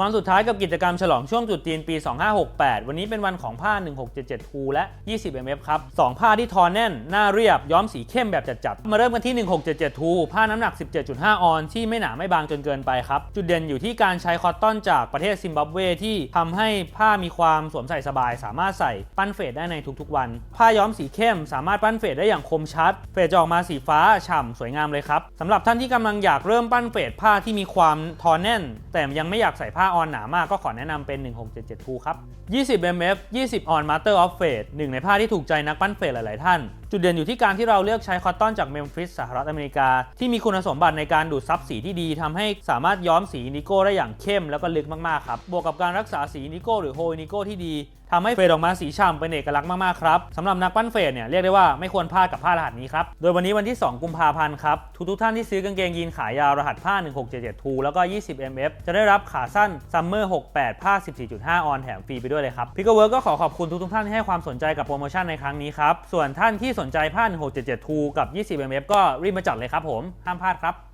วันสุดท้ายกับกิจกรรมฉลองช่วงตรุษจีนปี 2568 วันนี้เป็นวันของผ้า 1677ทูและ 20 mm ครับ 2 ผ้าที่ทอแน่น หน้าเรียบ ย้อมสีเข้มแบบจัดๆมาเริ่มกันที่ 1677ทูผ้าน้ำหนัก 17.5 ออนซ์ที่ไม่หนาไม่บางจนเกินไปครับ จุดเด่นอยู่ที่การใช้คอตตอนจากประเทศซิมบับเวที่ทำให้ผ้ามีความสวมใส่สบาย สามารถใส่ปั้นเฟดได้ในทุกๆ วัน ผ้าย้อมสีเข้ม สามารถปั้นเฟดได้อย่างคมชัด เฟดจะออกมาสีฟ้าฉ่ำสวยงามเลยครับสำหรับท่านที่กำลังอยากเริ่มปั้นเฟดผ้าที่มีความทอแน่น แต่ยังไม่อยากใส่ผ้าาออนหนามากก็ขอแนะนำเป็น 1677ทูครับ 20 mm 20 on master of fade หนึ่งในผ้าที่ถูกใจนักปั้นเฟดหลาย ๆ ท่าน จุดเด่นอยู่ที่การที่เราเลือกใช้คอตตอนจากเมมฟิสสหรัฐอเมริกา ที่มีคุณสมบัติในการดูดซับสีที่ดีทำให้สามารถย้อมสีอินดิโก้ได้อย่างเข้มแล้วก็ลึกมากๆครับ บวกกับการรักษาสีอินดิโก้หรือโฮนิโก้ที่ดีทำให้เฟดออกมาสีฉ่ำเป็นเอกลักษณ์มาก ๆ ครับสำหรับนักปั้นเฟดเนี่ยเรียกได้ว่าไม่ควรพลาดกับผ้ารหัสนี้ครับ โดยวันนี้วันที่ 2 กุมภาพันธ์ครับ ทุก ๆ ท่านที่ซื้อกางเกงยีนขายาวรหัสผ้า 1677 ทูแล้วก็ 20 mf จะได้รับขาสั้น Summer 68 ผ้า 14.5 ออนแถมฟรีไปด้วยเลยครับพิกเวิร์กก็ขอขอบคุณทุก ๆ ท่านที่ให้ความสนใจกับโปรโมชั่นในครั้งนี้ครับส่วนท่านที่สนนใจผ้า1677ทูกับ 20 mm ก็รีบมาจัดเลยครับผม ห้ามพลาดครับ